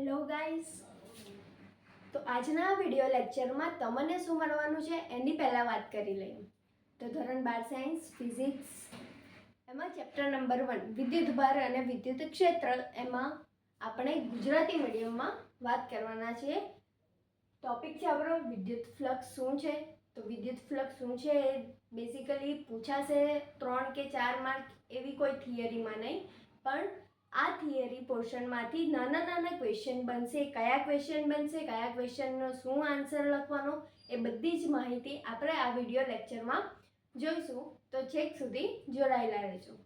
Hello guys તો આજના video લેક્ચરમાં તમને શું મળવાનું છે? એની પહેલાં વાત કરી લઈએ. તો ધોરણ બાર સાયન્સ ફિઝિક્સ એમાં ચેપ્ટર નંબર વન વિદ્યુત ભાર અને વિદ્યુત ક્ષેત્ર, એમાં આપણે ગુજરાતી મીડિયમમાં વાત કરવાના છીએ. ટોપિક છે આપણો, વિદ્યુત ફ્લક્સ શું છે? તો વિદ્યુત ફ્લક્સ શું છે? એ બેઝિકલી પૂછાશે ત્રણ કે ચાર માર્ક એવી કોઈ થિયરીમાં નહીં. પણ આ થિયરી પોર્શનમાંથી નાના નાના ક્વેશ્ચન બનશે, કયા ક્વેશ્ચન બનશે, કયા ક્વેશ્ચનનો શું આન્સર લખવાનો, એ બધી જ માહિતી આપણે આ વીડિયો લેક્ચરમાં જોઈશું. તો છેક સુધી જોડાયેલા રહેજો.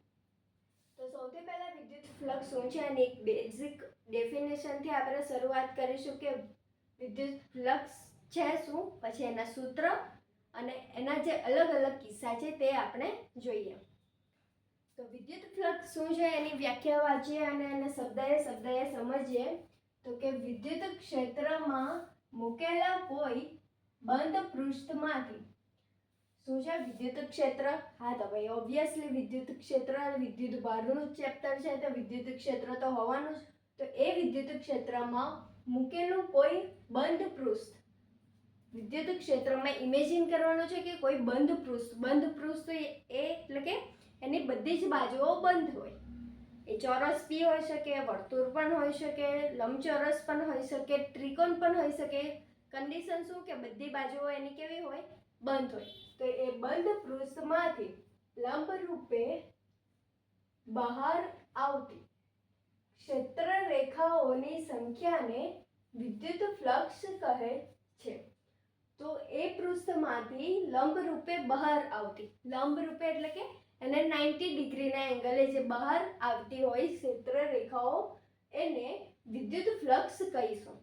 તો સૌથી પહેલાં વિદ્યુત ફ્લક્સ શું છે અને એક બેઝિક ડેફિનેશનથી આપણે શરૂઆત કરીશું કે વિદ્યુત ફ્લક્સ છે શું, પછી એના સૂત્ર અને એના જે અલગ અલગ કિસ્સા છે તે આપણે જોઈએ. તો વિદ્યુત ફ્લક્સ શું છે એની વ્યાખ્યા વાંચીએ અને એને શબ્દએ શબ્દએ સમજીએ. તો કે વિદ્યુત ક્ષેત્રમાં મૂકેલા કોઈ બંધ પૃષ્ઠમાંથી. શું છે વિદ્યુત ક્ષેત્ર? હા, તો ભાઈ ઓબ્વિયસલી વિદ્યુત ક્ષેત્ર વિદ્યુત ભારનું ચેપ્ટર છે, તો વિદ્યુત ક્ષેત્ર તો હોવાનું જ. તો એ વિદ્યુત ક્ષેત્રમાં મૂકેલું કોઈ બંધ પૃષ્ઠ. વિદ્યુત ક્ષેત્રમાં ઇમેજિન કરવાનું છે કે કોઈ બંધ પૃષ્ઠ. બંધ પૃષ્ઠ એ એટલે કે એની બધી જ બાજુઓ બંધ હોય. એ ચોરસ બી હોઈ શકે, વર્તુળ પણ હોઈ શકે, લંબચોરસ પણ હોઈ શકે, ત્રિકોણ પણ હોઈ શકે. કન્ડિશન શું કે બધી બાજુઓ એની કેવી હોય? બંધ હોય. તો એ બંધ પૃષ્ઠમાંથી લંબ રૂપે બહાર આવતી ક્ષેત્ર રેખાઓની સંખ્યાને વિદ્યુત ફ્લક્સ કહે છે. તો એ પૃષ્ઠમાંથી લંબ રૂપે બહાર આવતી. લંબ રૂપે એટલે કે અને નાઇન્ટી ડિગ્રીના એંગલે જે બહાર આવતી હોય ક્ષેત્ર રેખાઓ, એને વિદ્યુત ફ્લક્સ કહીશું.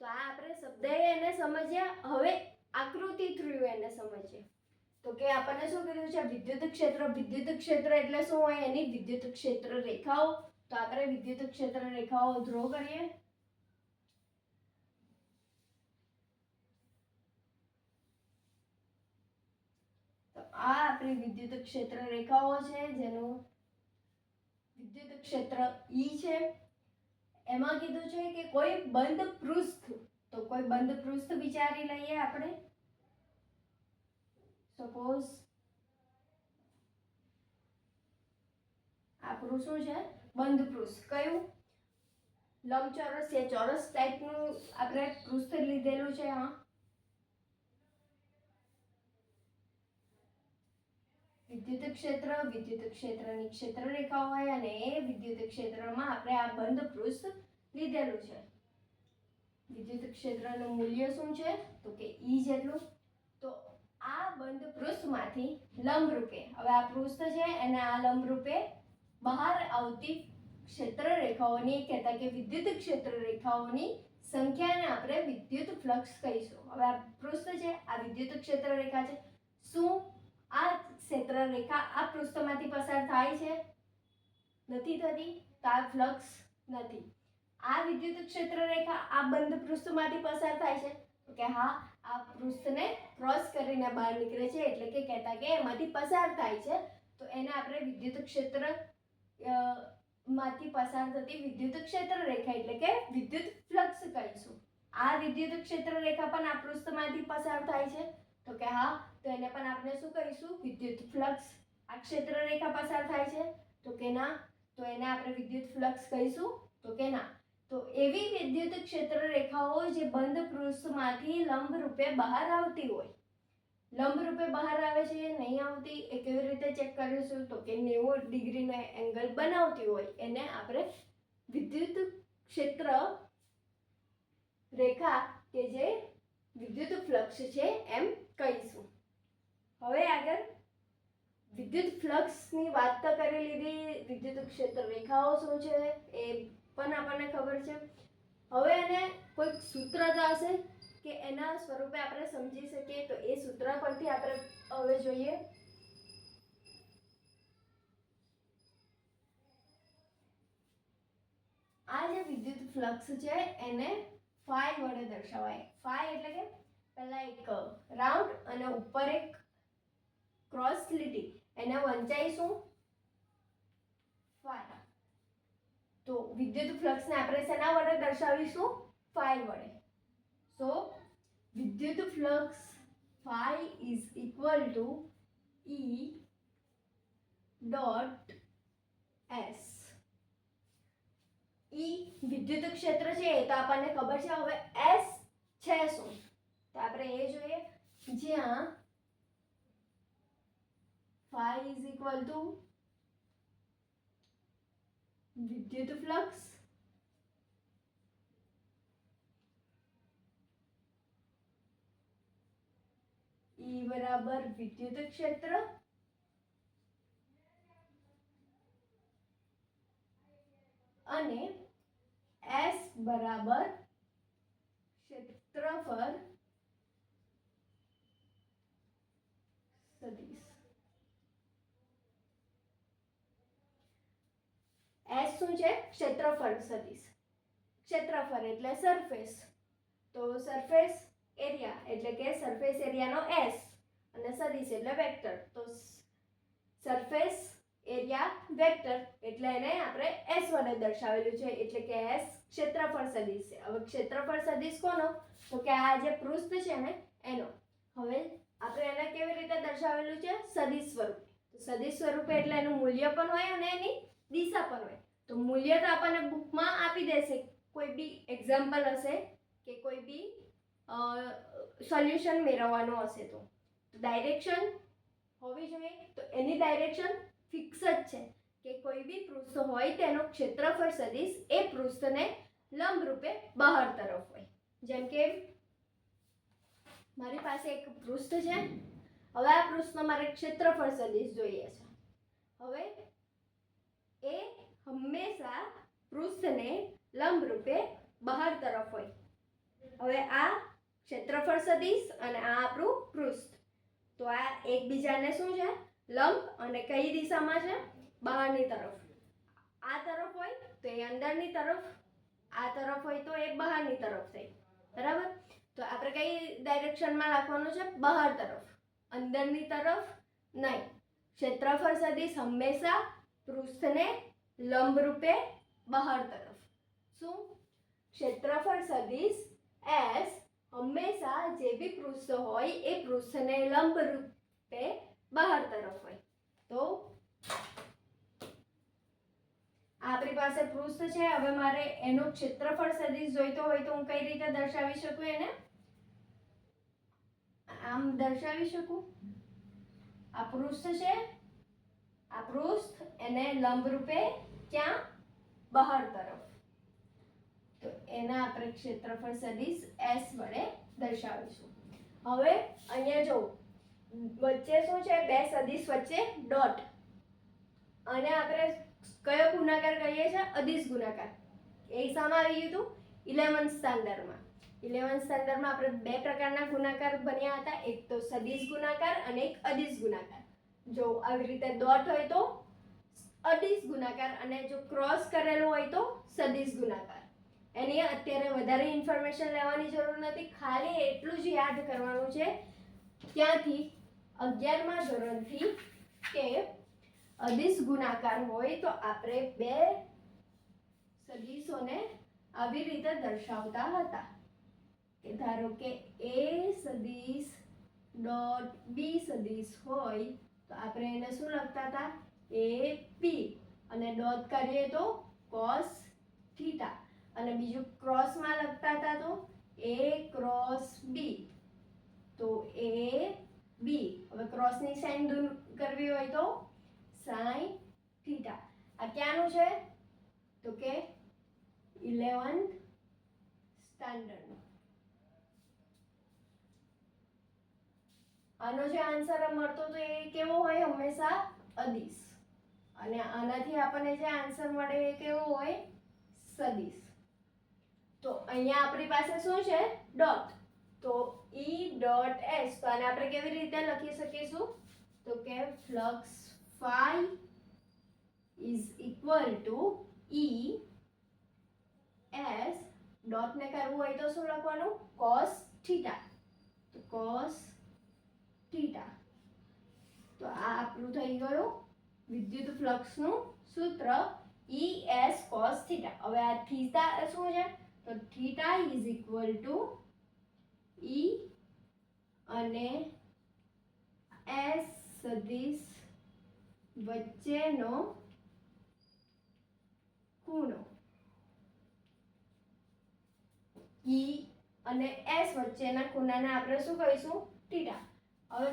તો આ આપણે શબ્દએ એને સમજ્યા હવે આકૃતિ થ્રુ એને સમજીએ. તો કે આપણને શું કીધું છે? વિદ્યુત ક્ષેત્ર વિદ્યુત ક્ષેત્ર એટલે શું? હોય એની વિદ્યુત ક્ષેત્ર રેખાઓ. તો આપણે વિદ્યુત ક્ષેત્ર રેખાઓ ડ્રો કરીએ તો આ આપણી વિદ્યુત ક્ષેત્ર રેખાઓ છે, જેનું વિદ્યુત ક્ષેત્ર ઈ છે. એમાં કીધું છે કે કોઈ બંધ પૃષ્ઠ તો કોઈ બંધ પૃષ્ઠ વિચારી લઈએ આપણે. સપોઝ આપણું શું છે? બંધ પૃષ્ઠ કયું? લંબચોરસ યા ચોરસ ટાઈપનું આપણે પૃષ્ઠ લીધેલું છે, હા. વિદ્યુત ક્ષેત્ર વિદ્યુત ક્ષેત્રની ક્ષેત્ર રેખા હોય અને એ વિદ્યુત ક્ષેત્રમાં આપણે આ બંધ પૃષ્ઠ લીધેલું છે. વિદ્યુત ક્ષેત્રનું મૂલ્ય શું છે? તો કે ઈ જેટલું. તો આ બંધ પૃષ્ઠમાંથી લંબરૂપે, હવે આ પૃષ્ઠ છે અને આ લંબરૂપે બહાર આવતી ક્ષેત્ર રેખાઓની કહેતા કે વિદ્યુત ક્ષેત્ર રેખાઓની સંખ્યાને આપણે વિદ્યુત ફ્લક્સ કહીશું. હવે આ પૃષ્ઠ છે, આ વિદ્યુત ક્ષેત્ર રેખા છે. શું? આ ક્ષેત્ર રેખા આ પૃષ્ઠમાંથી પસાર થાય છે? નથી થતી? તો આ ફ્લક્સ નથી. આ વિદ્યુત ક્ષેત્ર રેખા આ બંધ પૃષ્ઠમાંથી પસાર થાય છે. તો કે હા, આ પૃષ્ઠને ક્રોસ કરીને બહાર નીકળે છે એટલે કે કહેતા કે એમાંથી પસાર થાય છે. તો એને આપણે વિદ્યુત ક્ષેત્રમાંથી પસાર થતી વિદ્યુત ક્ષેત્ર રેખા એટલે કે વિદ્યુત ફ્લક્સ કહીશું. આ વિદ્યુત ક્ષેત્ર રેખા પણ આ પૃષ્ઠમાંથી પસાર થાય છે. તો કે હા તો એને પણ આપણે શું કહીશું વિદ્યુત ફ્લક્સ આ ક્ષેત્ર રેખા પસાર થાય છે. તો કે ના? તો એને આપણે વિદ્યુત ફ્લક્સ કહીશું. તો કે ના? તો એવી વિદ્યુત ક્ષેત્ર રેખાઓ જે બંધ પૃષ્ઠમાંથી લંબ રૂપે બહાર આવતી હોય. લંબ રૂપે બહાર આવે છે, નહીં આવતી, એ કેવી રીતે ચેક કરીશું? તો કે નેવું ડિગ્રીનો એંગલ બનાવતી હોય. એને આપણે વિદ્યુત ક્ષેત્ર રેખા કે જે વિદ્યુત ફ્લક્સ છે એમ કહીશું. હવે આગળ વિદ્યુત ફ્લક્સની વાત તો કરી લીધી. વિદ્યુત ક્ષેત્ર રેખાઓ શું છે એ પણ આપણને ખબર છે. હવે એને કોઈક સૂત્ર તો હશે કે એના સ્વરૂપે આપણે સમજી શકીએ. તો એ સૂત્ર પરથી આપણે હવે જોઈએ. આ જે વિદ્યુત ફ્લક્સ છે એને ફાઈ વડે દર્શાવાય. ફાઈ એટલે કે પહેલાં એક રાઉન્ડ અને ઉપર એક ક્રોસ લીટી. એને વંચાઈશું. ફાઈ તો વિદ્યુત ફ્લક્સને આપણે શેના વડે દર્શાવીશું? ફાઈ વડે. સો વિદ્યુત flux phi is equal to E dot S E વિદ્યુત ક્ષેત્ર છે એ તો આપણને ખબર છે, હવે એસ છે શું? તો આપણે એ જોઈએ. જ્યાં ફાઈ ઇઝ ઇક્વલ ટુ વિદ્યુત ફ્લક્સ ઈ બરાબર વિદ્યુત ક્ષેત્ર અને એસ બરાબર ક્ષેત્રફળ સદિશ એસ શું છે? ક્ષેત્રફળ સદિશ. ક્ષેત્રફળ એટલે સરફેસ તો સરફેસ એરિયા એટલે કે સરફેસ એરિયાનો એસ અને સદિશ એટલે વેક્ટર તો સરફેસ એરિયા વેક્ટર એટલે એને આપણે એસ વડે દર્શાવેલું છે. એટલે કે એસ ક્ષેત્રફળ સદિશ છે. હવે ક્ષેત્રફળ સદિશ કોનો? તો કે આ જે પૃષ્ઠ છે ને, એનો. હવે આપણે એને કેવી રીતે દર્શાવેલું છે? સદિશ સ્વરૂપે. સદિશ સ્વરૂપે એટલે એનું મૂલ્ય પણ હોય અને એની દિશા પર હોય. તો મૂલ્ય તો આપણને બુકમાં આપી દેશે. કોઈ બી એક્ઝામ્પલ હશે કે કોઈ બી સોલ્યુશન મેળવવાનું હશે તો. ડાયરેક્શન હોવી જોઈએ. તો એની ડાયરેક્શન ફિક્સ જ છે. કે કોઈ બી પૃષ્ઠ હોય તેનો ક્ષેત્રફળ સદિશ એ પૃષ્ઠને લંબરૂપે બહાર તરફ હોય. જેમ કે, મારી પાસે એક પૃષ્ઠ છે. હવે આ પૃષ્ઠનો મારે ક્ષેત્રફળ સદિશ જોઈએ છે. હવે એ હંમેશા પૃષ્ઠને લંબરૂપે બહાર તરફ હોય. હવે આ ક્ષેત્રફળ સદીશ અને આ આપણું પૃષ્ઠ. તો આ એકબીજાને શું છે? લંબ અને કઈ દિશામાં છે? બહારની તરફ. આ તરફ હોય તો એ અંદરની તરફ, આ તરફ હોય તો એ બહારની તરફ થઈ. બરાબર? તો આપણે કઈ ડાયરેક્શનમાં રાખવાનું છે? બહાર તરફ. અંદરની તરફ નહીં. ક્ષેત્રફળ સદીશ હંમેશા પૃષ્ઠને લંબ રૂપે બહાર તરફ. શું? ક્ષેત્રફળ સદિશ એસ હંમેશા જે બી પૃષ્ઠ હોય એ પૃષ્ઠને લંબ રૂપે બહાર તરફ હોય. તો આપણી પાસે પૃષ્ઠ છે. હવે મારે એનું ક્ષેત્રફળ સદિશ જોઈતો હોય તો હું કઈ રીતે દર્શાવી શકું એને? આમ દર્શાવી શકું? આ પૃષ્ઠ છે આ પૃષ્ઠ એને લંબ રૂપે ક્યાં? બહાર તરફ. તો એના આપણે ક્ષેત્રફળ સદિશ એસ વડે દર્શાવીશું. હવે અહીંયા જો, વચ્ચે શું છે? બે સદિશ વચ્ચે ડોટ. અને આપણે કયો ગુણાકાર કહીએ છીએ? અદિશ ગુણાકાર. એ શામાં આવી ગયું હતું ઇલેવન્થ સ્ટાન્ડર્ડમાં. ઇલેવન્થ સ્ટાન્ડર્ડમાં આપણે બે પ્રકારના ગુણાકાર બન્યા હતા. એક તો સદિશ ગુણાકાર અને એક અદિશ ગુણાકાર. જો આવી રીતે ડોટ હોય તો અડીશ ગુણાકાર અને જો ક્રોસ કરેલું હોય તો સદીશ ગુણાકાર. એની અત્યારે વધારે ઇન્ફોર્મેશન લેવાની જરૂર નથી. ખાલી એટલું જ યાદ કરવાનું છે. ત્યાંથી અગિયારમા ધોરણથી કે અદિશ ગુણાકાર હોય તો આપણે બે સદીશોને આવી રીતે દર્શાવતા હતા. કે ધારો કે એ સદીશ ડોટ બી સદીશ હોય તો આપણે એને શું લખતા હતા? એ પી. અને ડોટ કરીએ તો કોસ થીટા અને બીજું ક્રોસમાં લખતા હતા તો એ ક્રોસ બી તો એ બી હવે ક્રોસની સાઇન દૂર કરવી હોય તો સાઈન થીટા આ ક્યાંનું છે? તો કે ઇલેવન્થ સ્ટાન્ડર્ડ આનો જે આન્સર મળતો તો એ કેવો હોય હંમેશા? અદિશ. અને આનાથી આપણને જે આન્સર મળે એ કેવો હોય? સદિશ. તો અહીંયા આપણી પાસે શું છે? ડોટ તો ઈ ડોટ એસ તો આને આપણે કેવી રીતે લખી શકીશું? તો કે flux phi is equal to E S ડોટને કરવું હોય તો શું લખવાનું? કોસ થીટા તો cos થીટા. તો આ આપણું થઈ ગયું વિદ્યુત ફ્લક્સનું સૂત્ર ઈ એસ કોસ થીટા. હવે આ થીટા શું છે? તો theta is equal to E અને એસ સદિશ વચ્ચેનો ખૂણો. ઈ અને એસ વચ્ચેના ખૂણાને આપણે શું કહીશું? થીટા. હવે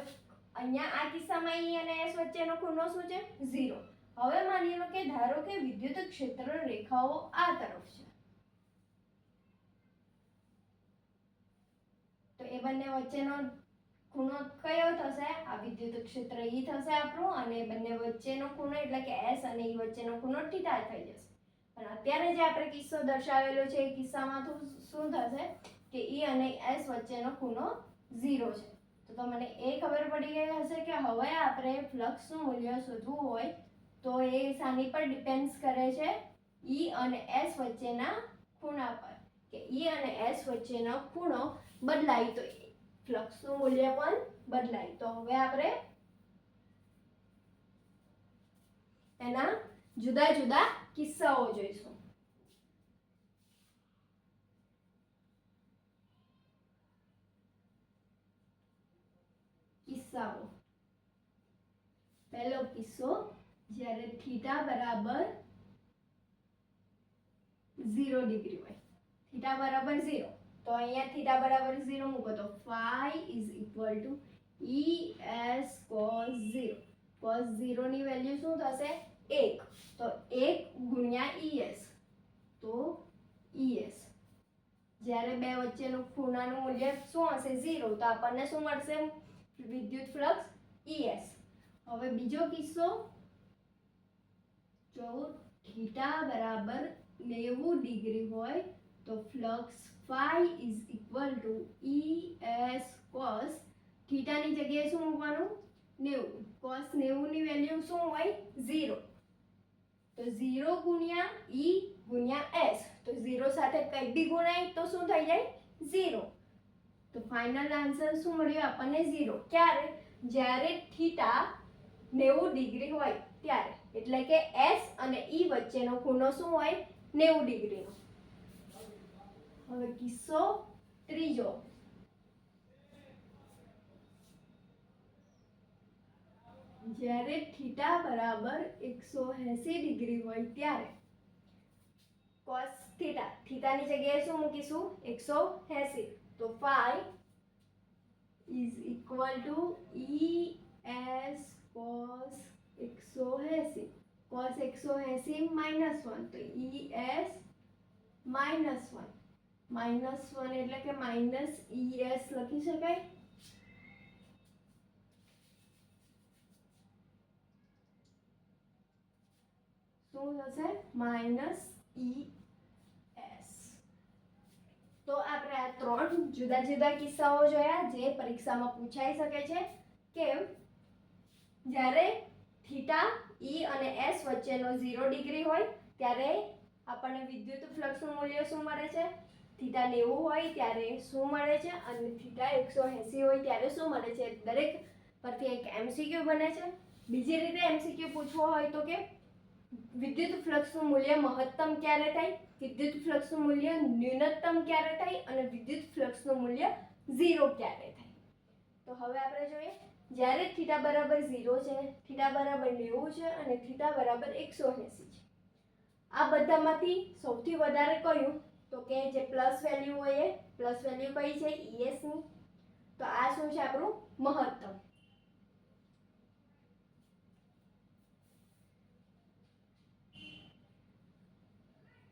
અહીંયા આ કિસ્સામાં ઈ અને એસ વચ્ચેનો ખૂણો શું છે? ઝીરો. હવે માની લો કે ધારો કે વિદ્યુત ક્ષેત્ર રેખાઓ આ તરફ છે. તો એ બંને વચ્ચેનો ખૂણો કયો થશે? આ વિદ્યુત ક્ષેત્ર ઈ થશે આપણું અને બંને વચ્ચેનો ખૂણો એટલે કે એસ અને ઈ વચ્ચેનો ખૂણો થીટા થઈ જશે. પણ અત્યારે જે આપણે કિસ્સો દર્શાવેલો છે એ કિસ્સામાં શું થશે? કે ઈ અને એસ વચ્ચેનો ખૂણો ઝીરો છે. તો તમને એ ખબર પડી ગઈ હશે કે હવે આપણે ફ્લક્સનું મૂલ્ય શોધવું હોય તો એ શાની પર ડિપેન્ડ્સ કરે છે ઈ અને એસ વચ્ચેના ખૂણા પર. કે ઈ અને એસ વચ્ચેનો ખૂણો બદલાય તો ફ્લક્સનું મૂલ્ય પણ બદલાય. તો હવે આપણે એના જુદા જુદા કિસ્સાઓ જોઈશું. કિસ્સાઓ પહેલો કિસ્સો, જ્યારે થીટા બરાબર ઝીરો ડિગ્રી હોય. થીટા બરાબર ઝીરો. તો અહીંયા થીટા બરાબર ઝીરો મૂકો તો phi is equal to E S cos zero. Cos ઝીરોની value શું થશે? એક. તો એક ગુણ્યા ઈએસ. તો ઈએસ. જ્યારે બે વચ્ચેનું ખૂણાનું મૂલ્ય શું હશે? ઝીરો. તો આપણને શું મળશે? વિદ્યુત ફ્લક્સ ઈએસ હવે બીજો કિસ્સો જો થીટા બરાબર નેવું ડિગ્રી હોય તો flux phi is equal to E S cos થીટાની જગ્યાએ શું મૂકવાનું? નેવું. કોસ નેવુંની વેલ્યુ શું હોય? ઝીરો. તો ઝીરો ગુણ્યા ઈ ગુણ્યા એસ તો ઝીરો સાથે કંઈ બી ગુણાય તો શું થઈ જાય? ઝીરો. તો ફાઇનલ આન્સર શું મળ્યો આપણને ઝીરો ક્યારે? જ્યારે થીટા નેવું ડિગ્રી હોય ત્યારે. એટલે કે એસ અને ઈ વચ્ચેનો ખૂણો શું હોય? નેવું ડિગ્રીનો હવે કિસ્સો ત્રીજો. જ્યારે થીટા બરાબર એકસો એંસી ડિગ્રી હોય ત્યારે કોસ થીટા થીટાની જગ્યાએ શું મૂકીશું? એકસો એંસી. તો phi is equal to E S cos એકસો એંસી. કોસ એકસો એંસી માઇનસ વન તો E S minus one minus one એટલે કે માઇનસ ઈ એસ લખી શકાય? શું થશે? માઇનસ ઈ એસ તો આપણે આ ત્રણ જુદા જુદા કિસ્સાઓ જોયા જે પરીક્ષામાં પૂછાઈ શકે છે કે જ્યારે થીટા ઈ અને એસ વચ્ચેનો ઝીરો ડિગ્રી હોય, ત્યારે આપણને વિદ્યુત ફ્લક્સનું મૂલ્ય શું મળે છે? થીટા નેવું હોય, ત્યારે શું મળે છે? અને થીટા એકસો એંસી હોય, ત્યારે શું મળે છે? દરેક પરથી એક એમસીક્યુ બને છે. બીજી રીતે એમસીક્યુ પૂછવો હોય તો કે વિદ્યુત ફ્લક્સનું મૂલ્ય મહત્તમ ક્યારે થાય? વિદ્યુત ફ્લક્સનું મૂલ્ય ન્યૂનતમ ક્યારે થાય? અને વિદ્યુત ફ્લક્સનું મૂલ્ય ઝીરો ક્યારે થાય? તો હવે આપણે જોઈએ, જ્યારે થીટા બરાબર ઝીરો છે, થીટા બરાબર નેવું છે અને થીટા બરાબર એકસો એંસી છે. આ બધામાંથી સૌથી વધારે કયું? તો કે જે પ્લસ વેલ્યુ હોય એ, પ્લસ વેલ્યુ કઈ છે? ઈએસની તો આ શું છે આપણું મહત્તમ?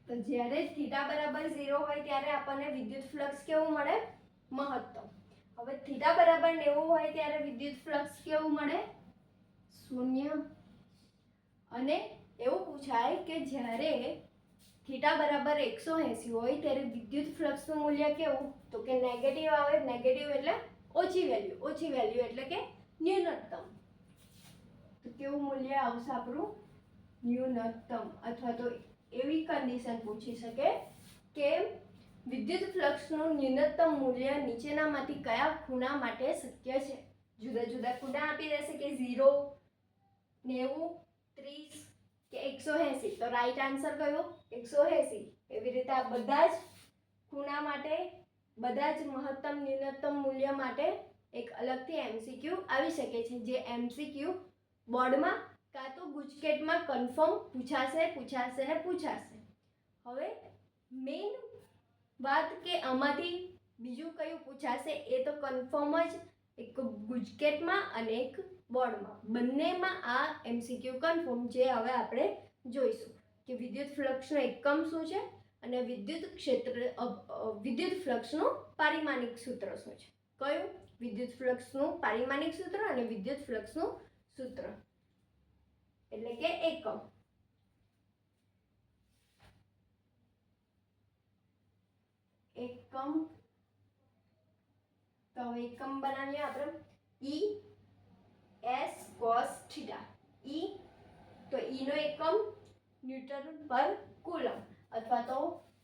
તો જ્યારે થીટા બરાબર ઝીરો હોય ત્યારે આપણને વિદ્યુત ફ્લક્સ કેવું મળે? મહત્તમ. હવે થીટા બરાબર નેવું હોય ત્યારે વિદ્યુત ફ્લક્સ કેવું મળે? શૂન્ય. અને એવું પૂછાય કે જ્યારે થીટા બરાબર એકસો એંસી હોય ત્યારે વિદ્યુત ફ્લક્સનું મૂલ્ય કેવું? તો કે નેગેટિવ આવે નેગેટિવ એટલે ઓછી વેલ્યુ ઓછી વેલ્યુ એટલે કે ન્યૂનતમ. તો કેવું મૂલ્ય આવશે આપણું? ન્યૂનતમ અથવા તો એવી કન્ડિશન પૂછી શકે કે વિદ્યુત ફ્લક્સનું ન્યૂનતમ મૂલ્ય નીચેનામાંથી કયા ખૂણા માટે શક્ય છે? જુદા જુદા ખૂણા આપી દેશે કે ઝીરો, નેવું, ત્રીસ કે એકસો એંસી. તો રાઈટ આન્સર કયો? એકસો એંસી. એવી રીતે આ બધા જ ખૂણા માટે, બધા જ મહત્તમ ન્યૂનતમ મૂલ્ય માટે એક અલગથી એમસીક્યુ આવી શકે છે, જે એમસીક્યુ બોર્ડમાં કાં તો ગુજકેટમાં કન્ફર્મ પૂછાશે પૂછાશે ને પૂછાશે. હવે મેઇન વાત કે આમાંથી બીજું કયું પૂછાશે એ તો કન્ફર્મ જ એક ગુજકેટમાં અને એક બોર્ડમાં. બંનેમાં આ એમસીક્યુ કન્ફર્મ જે હવે આપણે જોઈશું કે વિદ્યુત ફ્લક્સનો એકમ શું છે અને વિદ્યુત ક્ષેત્ર વિદ્યુત ફ્લક્સનું પારિમાણિક સૂત્ર શું છે? કયું? વિદ્યુત ફ્લક્સનું પારિમાણિક સૂત્ર અને વિદ્યુત ફ્લક્સનું સૂત્ર. એટલે કે એકમ. એકમ. તો હવે એકમ બનાવીએ આપણે. E S cos theta E તો ઈ નો એકમ ન્યૂટન પર કુલમ અથવા તો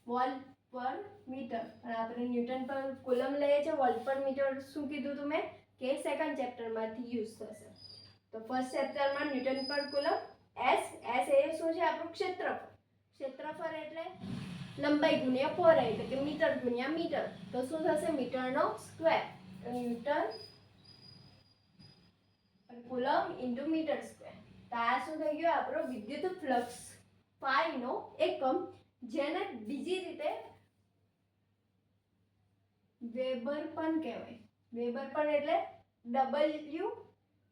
વોલ પર મીટર. પણ આપણે ન્યૂટન પર કુલમ લઈએ છીએ, વોલ પર મીટર. શું કીધું તું મેં? કે સેકન્ડ ચેપ્ટરમાંથી યુઝ થશે. તો first ચેપ્ટરમાં newton per coulomb S S A શું છે આપણું ક્ષેત્રફળ? ક્ષેત્રફળ એટલે લંબાઈ ગુણ્યા પહોળાઈ એટલે કે મીટર ગુણ્યા મીટર. તો શું થશે? મીટરનો square newton coulomb into metre square તો આ શું થઈ ગયું? આપણો વિદ્યુત ફ્લક્સ ફાઈનો એકમ, જેને બીજી રીતે વેબર પણ કહેવાય. વેબર પણ એટલે ડબલ્યુ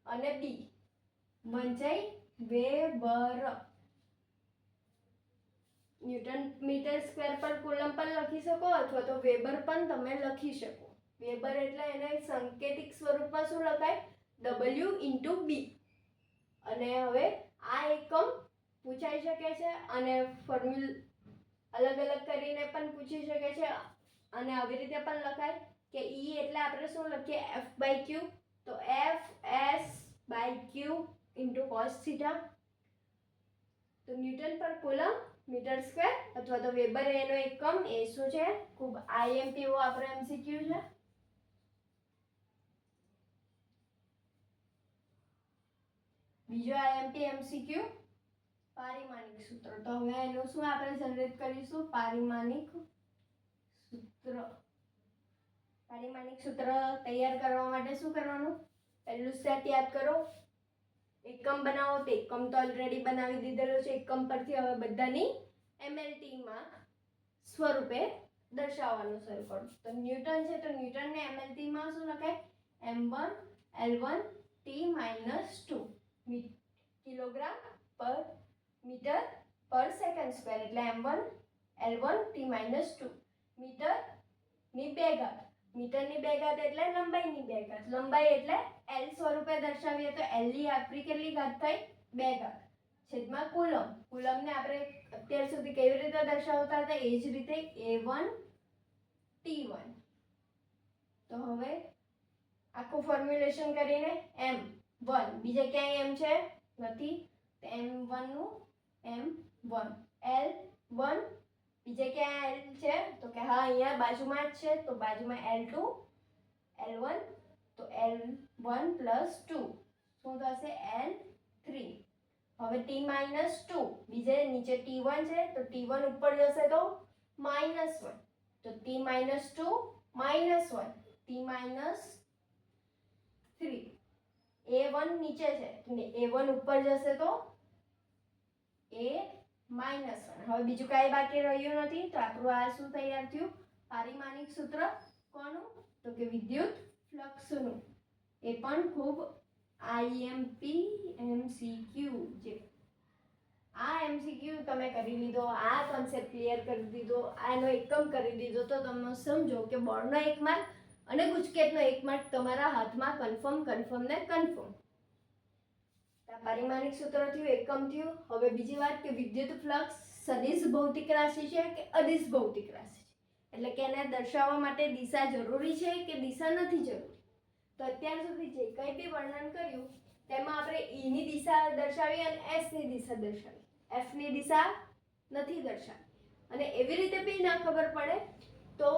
અને બી વંચાઈ વેબર. ન્યૂટન મીટર સ્ક્વેર પર કુલમ પણ લખી શકો અથવા તો વેબર પણ તમે લખી શકો. વેબર એટલે એને સંકેતિક સ્વરૂપમાં શું લખાય? ડબલ્યુ ઇન્ટુ બી અને હવે આ એકમ પૂછાઈ શકે છે અને ફોર્મ્યુલ અલગ અલગ કરીને પણ પૂછી શકે છે અને આવી રીતે પણ લખાય કે ઈ એટલે આપણે શું લખીએ? એફ બાય ક્યુ તો F S by Q into cos theta તો newton per coulomb metre square અથવા તો વેબર એનો એકમ એ શું છે? ખૂબ આઈએમપી એવો આપણો એમસીક્યુ છે. બીજો આઈએમપી એમસીક્યુ પારિમાણિક સૂત્ર. તો હવે એનું શું આપણે જનરેટ કરીશું? પારિમાણિક સૂત્ર. પારિમાણિક સૂત્ર તૈયાર કરવા માટે શું કરવાનું? પહેલું સ્ટેપ યાદ કરો. એકમ બનાવો તો એકમ તો ઓલરેડી બનાવી દીધેલો છે. એકમ પરથી હવે બધાની એમએલટીમાં સ્વરૂપે દર્શાવવાનું શરૂ કરો તો ન્યૂટન છે તો ન્યૂટનને એમએલટીમાં શું લખાય? M one L one T minus two kilogram પર મીટર પર સેકન્ડ સ્ક્વેર એટલે M one L one T minus two મીટરની બે ઘાત. મીટરની બે ઘાત એટલે લંબાઈની બે ઘાત. લંબાઈ એટલે એલ સ્વરૂપે દર્શાવીએ તો એલની આપણી કેટલી ઘાત થઈ? બે ઘાત. છેદમાં કુલમ. કુલમને આપણે અત્યાર સુધી કેવી રીતે દર્શાવતા હતા? એ જ રીતે એ વન ટી વન તો હવે આખું ફોર્મ્યુલેશન કરીને એમ વન બીજે ક્યાંય એમ છે? નથી. તો એમ વનનું એમ વન એલ વન બીજે ક્યાં એલ છે? તો કે હા, અહીંયા બાજુમાં જ છે. તો બાજુમાં એલ ટુ એલ વન તો એલ વન પ્લસ ટુ શું થશે? એલ થ્રી હવે ટી માઇનસ ટુ બીજે નીચે ટી વન છે, તો ટી ઉપર જશે તો માઇનસ વન તો T minus two minus one T minus three A one નીચે છે એ વન ઉપર જશે તો એ માઇનસ વન હવે બીજું કાંઈ બાકી રહ્યું નથી, તો આપણું આ શું તૈયાર થયું? પારિમાણિક સૂત્ર કોનું? તો કે વિદ્યુત ફ્લક્સનું. એ પણ ખૂબ આઈએમપી એમસીક્યુ જે આ એમસીક્યુ તમે કરી લીધો, આ કોન્સેપ્ટ ક્લિયર કરી દીધો, આનો એકમ કરી દીધો, તો તમે સમજો કે બોર્ડનો એક માર્ક અને ગુજકેટનો એક માર્ક તમારા હાથમાં કન્ફર્મ કન્ફર્મ ને કન્ફર્મ પારિમાણિક સૂત્ર થયું, એકમ થયું. હવે બીજી વાત કે વિદ્યુત ફ્લક્સ સદિશ ભૌતિક રાશિ છે કે અદિશ ભૌતિક રાશિ? એટલે કે એને દર્શાવવા માટે દિશા જરૂરી છે કે દિશા નથી જરૂરી? તો અત્યાર સુધી જે કંઈ બી વર્ણન કર્યું, તેમાં આપણે ઈની દિશા દર્શાવી અને એસની દિશા દર્શાવી. એફની દિશા નથી દર્શાવી. અને એવી રીતે બી ના ખબર પડે, તો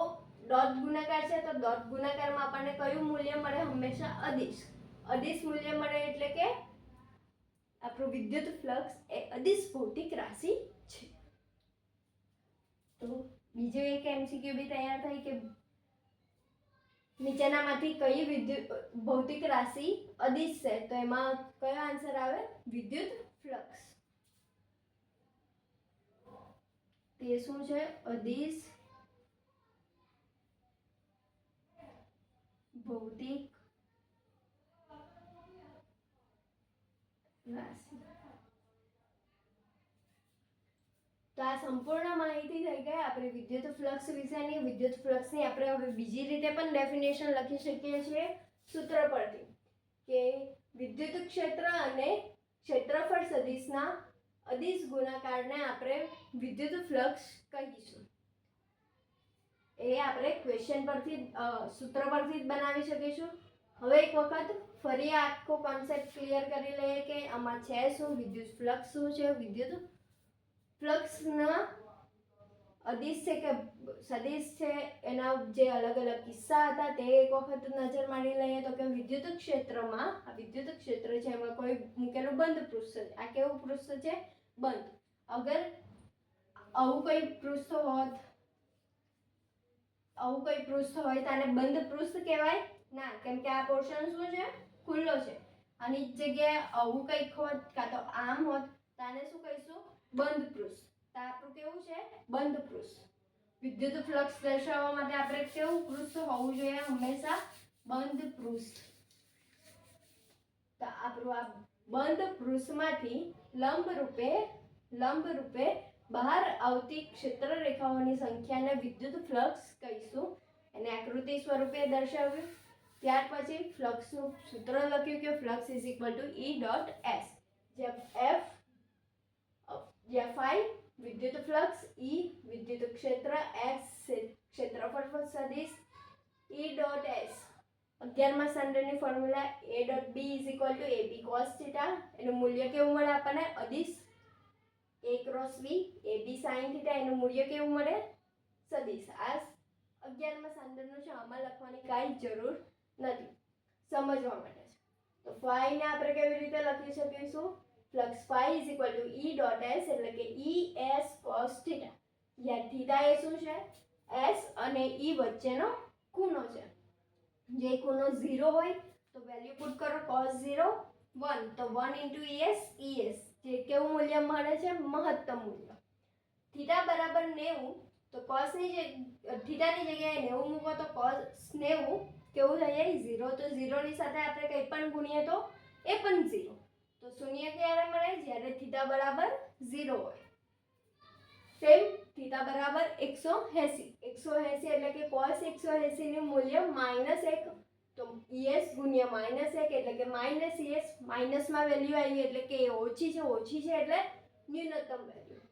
ડોટ ગુણાકાર છે, તો ડોટ ગુણાકારમાં આપણને કયું મૂલ્ય મળે? હંમેશા અદિશ. અદિશ મૂલ્ય મળે એટલે કે આપણું વિદ્યુત ફ્લક્સ એ અદિશ ભૌતિક રાશિ છે. તો બીજો એક એમસીક્યુ બી તૈયાર થાય કે નીચેનામાંથી કઈ વિદ્યુત, ભૌતિક રાશિ અદિશ છે, તો એમાં કયો આન્સર આવે? વિદ્યુત ફ્લક્સ. તે શું છે? અદિશ ભૌતિક રાશિ. તો આ સંપૂર્ણ માહિતી થઈ ગઈ. આપણે વિદ્યુત ફ્લક્સ વિશેની, વિદ્યુત ફ્લક્સની આપણે હવે બીજી રીતે પણ ડેફિનેશન લખી શકીએ છીએ સૂત્ર પરથી કે વિદ્યુત ક્ષેત્ર અને ક્ષેત્રફળ સદિશના અદિશ ગુણાકારને આપણે વિદ્યુત ફ્લક્સ કહીશું. એ આપણે ક્વેશ્ચન પરથી સૂત્ર પરથી જ બનાવી શકીશું. હવે એક વખત ફરી આખો કોન્સેપ્ટ ક્લિયર કરી લઈએ કે આમાં છે શું? વિદ્યુત ફ્લક્સ શું છે? વિદ્યુત ફ્લક્સના અદિશ છે કે સદિશ છે, એના જે અલગ અલગ કિસ્સા હતા, તે એક વખત નજર મારી લઈએ તો કે વિદ્યુત ક્ષેત્રમાં આ વિદ્યુત ક્ષેત્ર છે, એમાં કોઈ મૂકેલું બંધ પૃષ્ઠ આ કેવું પૃષ્ઠ છે? બંધ. અગર આવું કોઈ પૃષ્ઠ હોત, આવું કોઈ પૃષ્ઠ હોય તો આને બંધ પૃષ્ઠ કહેવાય? ના, કેમ કે આ પોર્શન શું છે? ખુલ્લો છે. આની જગ્યાએ આવું કંઈક હોત, કાં તો આમ હોત, તો આને શું કહીશું? બંધ પૃષ્ઠ. તો આપણું કેવું છે? બંધ પૃષ્ઠ. વિદ્યુત ફ્લક્સ દર્શાવવા માટે આપણે કેવું પૃષ્ઠ હોવું જોઈએ હંમેશા? બંધ પૃષ્ઠ. તો આપણું આ બંધ પૃષ્ઠમાંથી લંબ રૂપે લંબ રૂપે બહાર આવતી ક્ષેત્ર રેખાઓની સંખ્યાને વિદ્યુત ફ્લક્સ કહીશું. એને આકૃતિ સ્વરૂપે દર્શાવ્યું. ત્યાર પછી ફ્લક્સનું સૂત્ર લખ્યું કે flux is equal to E dot S જ્યાં એફ ફાઈ વિદ્યુત ફ્લક્સ ઈ વિદ્યુત ક્ષેત્ર એક્સ ક્ષેત્રફળ સદિશ ઈ ડોટ એસ અગિયારમાં સ્ટાન્ડર્ડની formula A dot B is equal to AB cos theta એનું મૂલ્ય કેવું મળે આપણને અદિશ એ ક્રોસ બી એ બી થીટા એનું મૂલ્ય કેવું મળે સદિશ આ અગિયારમાં સ્ટાન્ડર્ડનું છે આમાં લખવાની કાંઈ જરૂર નથી સમજવા માટે છે તો ફાઈને આપણે કેવી રીતે લખી શકીશું flux phi is equal to E dot S એટલે કે ઈ એસ કોસ થીટા જ્યાં થીટા એ શું છે? એસ અને ઈ વચ્ચેનો ખૂણો છે. જે ખૂણો ઝીરો હોય, તો વેલ્યુ પુટ કરો કોસ ઝીરો વન તો વન ઇન્ટુ ઈએસ ઈએસ જે કેવું મૂલ્ય મળે છે? મહત્તમ મૂલ્ય. થીટા બરાબર નેવું, તો કોસની જે થીટાની જગ્યાએ નેવું મૂકો તો કોસ નેવું. કેવું થઈ જાય ઝીરો તો ઝીરોની સાથે આપણે કંઈ પણ ગુણીએ તો એ પણ ઝીરો તો શૂન્ય ક્યારે મળે જ્યારે થીટા બરાબર ઝીરો હોય સેમ થીટા બરાબર એકસો એંસી એકસો એંસી એટલે કે કોસ એકસો એંસીનું મૂલ્ય માઇનસ એક તો ઈએસ ગુણ્યા માઇનસ એક એટલે કે માઇનસ ઈએસ માઇનસમાં વેલ્યુ આવી એટલે કે એ ઓછી છે ઓછી છે એટલે ન્યૂનતમ વેલ્યુ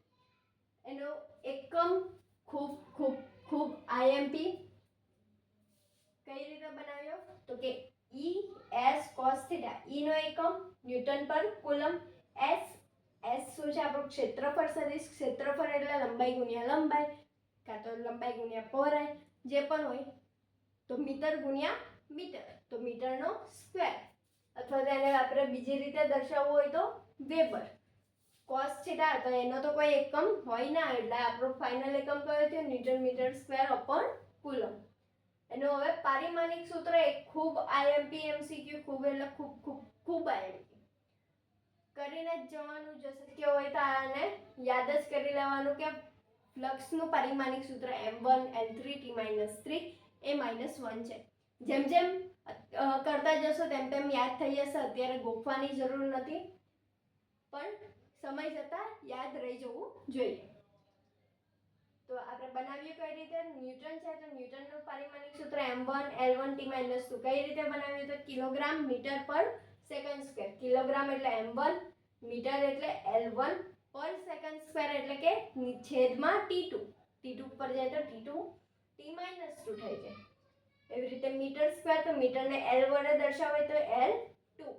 એનો એકમ ખૂબ ખૂબ ખૂબ આઈએમપી કઈ રીતે બનાવ્યો તો કે E S cos theta E નો એકમ, ન્યૂટન પર કુલમ એસ એસ શું છે? આપણું ક્ષેત્રફળ સદિશ, ક્ષેત્રફળ એટલે લંબાઈ ગુણ્યા લંબાઈ, કાં તો લંબાઈ ગુણ્યા પહોળાઈ, જે પણ હોય, તો મીટર ગુણ્યા મીટર, તો મીટરનો સ્ક્વેર. અથવા તેને આપણે બીજી રીતે દર્શાવવું હોય તો વેબર. કોસ થીટા, તો એનો તો કોઈ એકમ હોય ના, એટલે આપણો ફાઇનલ એકમ કયો થયો? Newton metre square upon coulomb. એનું હવે પારિમાણિક સૂત્ર એ ખૂબ આઈએમપી એમસીક્યુ ખૂબ એટલે ખૂબ ખૂબ ખૂબ આઈએમપી કરીને જ જવાનું જો શક્ય હોય તો આને યાદ જ કરી લેવાનું કે ફ્લક્સનું પારિમાણિક સૂત્ર M one L three T minus three A minus one છે. જેમ જેમ કરતા જશો તેમ તેમ યાદ થઈ જશે. અત્યારે ગોખવાની જરૂર નથી. પણ સમય જતાં યાદ રહી જવું જોઈએ. તો આપણે બનાવીએ કઈ રીતે? ન્યૂટન છે, તો ન્યૂટનનું પારિમાણિક સૂત્ર M one L one T minus two કઈ રીતે બનાવ્યું તો કિલોગ્રામ મીટર પર સેકન્ડ સ્ક્વેર કિલોગ્રામ એટલે એમ વન મીટર એટલે એલ વન પર સેકન્ડ સ્ક્વેર એટલે કે છેદમાં ટી ટુ ટી ટુ પર જાય તો T two T minus two થઈ જાય એવી રીતે મીટર સ્ક્વેર તો મીટરને એલ વડે દર્શાવાય તો એલ ટુ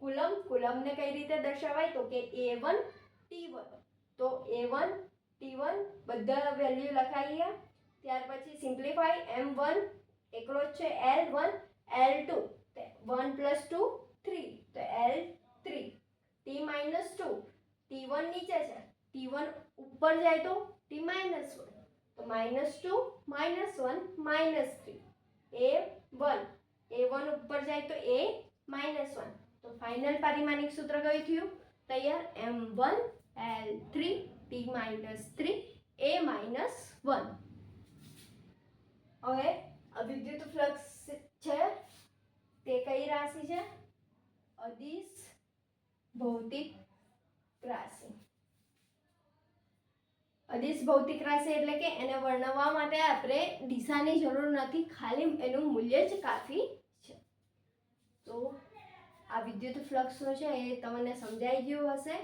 કુલમ કુલમને કઈ રીતે દર્શાવાય? તો કે એ વન ટી વન તો એ વન ટી વન બધા વેલ્યુ લખાઈ ગયા. ત્યાર પછી સિમ્પ્લિફાઈ એમ વન એકલો જ છે L one L two one plus two three તો L three T minus two T one નીચે છે. ટી વન ઉપર જાય તો ટી માઇનસ વન તો minus two minus one minus three A one A one ઉપર જાય તો એ માઇનસ વન તો ફાઇનલ પારિમાણિક સૂત્ર કયું થયું? તૈયાર M one L three T minus three A minus one હવે વિદ્યુત ફ્લક્સ છે, તે કઈ રાશિ છે? અદિશ ભૌતિક રાશિ. અદિશ ભૌતિક રાશિ એટલે કે એને વર્ણવવા માટે આપણે દિશાની જરૂર નથી, ખાલી એનું મૂલ્ય જ કાફી છે. તો આ વિદ્યુત ફ્લક્સનો છે એ તમને સમજાઈ ગયું હશે.